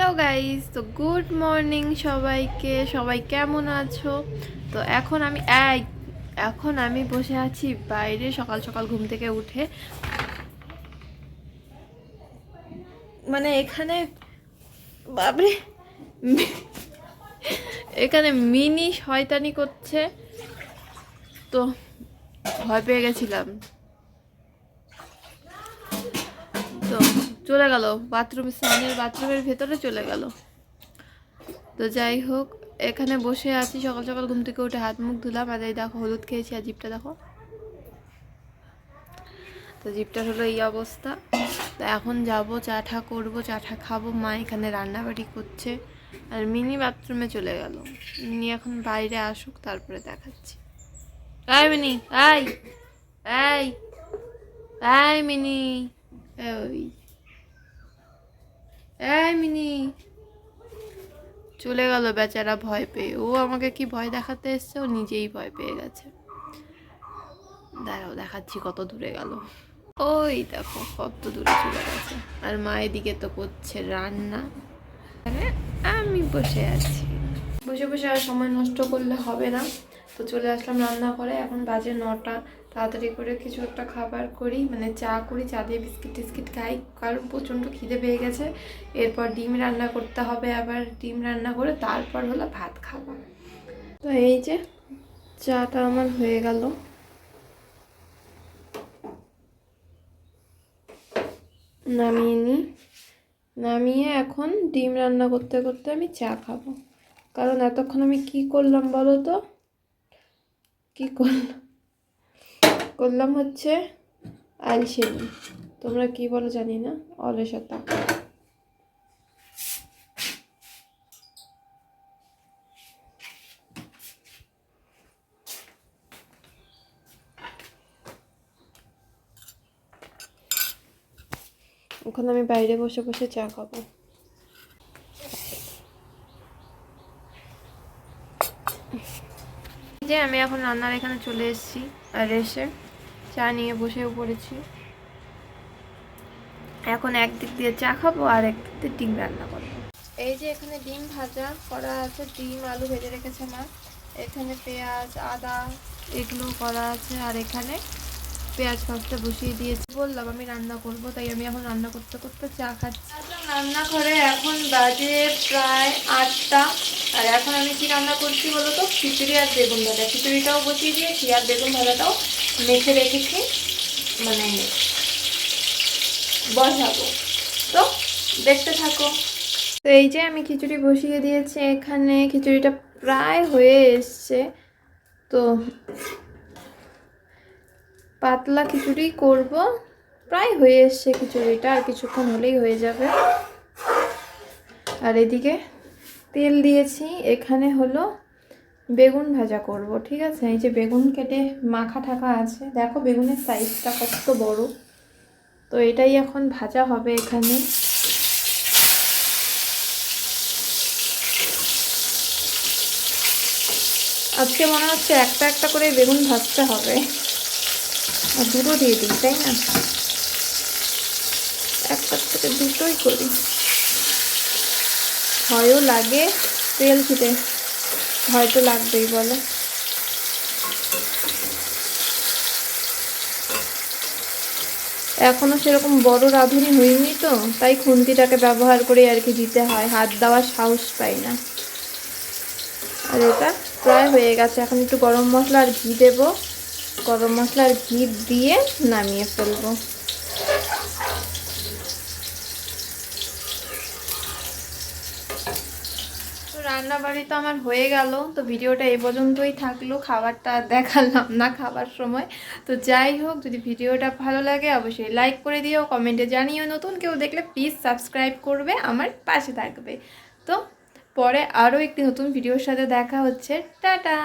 Hello guys তো good morning সবাইকে। সবাই কেমন আছো? তো এখন আমি এক এখন আমি বসে আছি বাইরে, সকাল সকাল ঘুম থেকে উঠে। মানে এখানে বাবরে এখানে মিনি শয়তানি করছে। তো ভয় পেয়ে গেছিলাম। চলে গেল। বাথরুমে স্নানের বাথরুমের ভেতরে চলে গেল। তো যাই হোক, এখানে বসে আছি, সকাল সকাল ঘুম থেকে উঠে হাত মুখ ধুলাম। আর এই দেখো, হলুদ খেয়েছি আর জিপটা দেখো। তো জিপটার হলো এই অবস্থা। তো এখন যাব চাঠা করব চাঠা খাব। মা এখানে রান্নাবাড়ি করছে। আর মিনি বাথরুমে চলে গেল। মিনি এখন বাইরে আসুক, তারপরে দেখাচ্ছি। আয় মিনি আয় আয় আয় মিনি। ওই। এই মিনি। চলে গেল বেচারা ভয় পেয়ে। ও আমাকে কি ভয় দেখাতে এসছে? ও নিজেই ভয় পেয়ে গেছে। দাঁড়াও, দেখাচ্ছি কত দূরে গেল। ওই দেখো, কত দূরে চলে গেছে। আর মা এদিকে তো করছে রান্না। আমি বসে আছি। বসে বসে আর সময় নষ্ট করলে হবে না। তো চলে আসলাম রান্না করে। এখন বাজে নটা। তাড়াতাড়ি করে কিছু একটা খাবার করি। মানে চা করি, চা দিয়ে বিস্কিট টিস্কিট খাই। কারণ প্রচণ্ড খিদে পেয়ে গেছে। এরপর ডিম রান্না করতে হবে আবার। ডিম রান্না করে তারপর হলো ভাত খাব। তো এই যে চাটা আমার হয়ে গেল। নামিয়ে নিই নামিয়ে এখন ডিম রান্না করতে করতে আমি চা খাব। কারণ এতক্ষণ আমি কি করলাম বলো তো? কি করলাম? করলাম হচ্ছে আলসেমি। তোমরা কি বলো জানি না, অলসতা। ওখানে আমি বাইরে বসে বসে চা খাব। যে আমি এখন রান্নার এখানে চলে এসেছি আর এসে চা নিয়ে বসেও পড়েছি। এখন একদিক দিয়ে চা খাব আর একদিক দিয়ে ডিম রান্না করব। এই যে এখানে ডিম ভাজা করা আছে, ডিম, আলু ভেজে রেখেছে মা। এখানে পেঁয়াজ, আদা এগুলো করা আছে আর এখানে পেঁয়াজ ভাজতে বসিয়ে দিয়েছি। বললাম আমি রান্না করব, তাই আমি এখন রান্না করতে করতে চা খাচ্ছি। রান্না করে এখন বাজে প্রায় আটটা। আর এখন আমি কি রান্না করছি বলো তো খিচুড়ি আর বেগুন ভাজা খিচুড়িটাও বসিয়ে দিয়েছি আর বেগুন ভাজাটাও মেখে রেখেছি। মানে বসাবো। তো দেখতে থাকো। তো এই যে আমি খিচুড়ি বসিয়ে দিয়েছি, এখানে খিচুড়িটা প্রায় হয়ে এসছে। তো পাতলা খিচুড়ি করব। প্রায় হয়ে এসছে খিচুড়িটা, আর কিছুক্ষণ হলেই হয়ে যাবে। আর এদিকে তেল দিয়েছি, এখানে হলো বেগুন ভাজা করব, ঠিক আছে? এই যে বেগুন কেটে মাখা ঠাকা আছে। দেখো বেগুনের সাইজটা কত বড়। তো এটাই এখন ভাজা হবে এখানে। আজকে মনে হচ্ছে একটা একটা করে বেগুন ভাজতে হবে। আর দুটো দিয়ে দিই, তাই না? একটার থেকে দুটোই করি। ভয়ও লাগে, তেল ছিটে। ভয় তো লাগবেই, বলো। এখনও সেরকম বড় রাঁধুনি হয়নি তো, তাই খুন্তিটাকে ব্যবহার করে আর কি দিতে হয়, হাত দেওয়ার সাহস পাই না। আর এটা প্রায় হয়ে গেছে, এখন একটু গরম মশলা আর ঘি দেবো। গরম মশলা আর ঘি দিয়ে নামিয়ে ফেলব। রান্না বাড়ি তো আমার হয়ে গেল, তো ভিডিওটা এ পর্যন্তই থাকল, খাবারটা দেখালাম না খাবার সময়। তো যাই হোক, যদি ভিডিওটা ভালো লাগে, অবশ্যই লাইক করে দিও কমেন্টে জানিও, নতুন কেউ দেখলে প্লিজ সাবস্ক্রাইব করবে, আমার পাশে থাকবে। তো পরে আরও একটি নতুন ভিডিওর সাথে দেখা হচ্ছে, টাটা!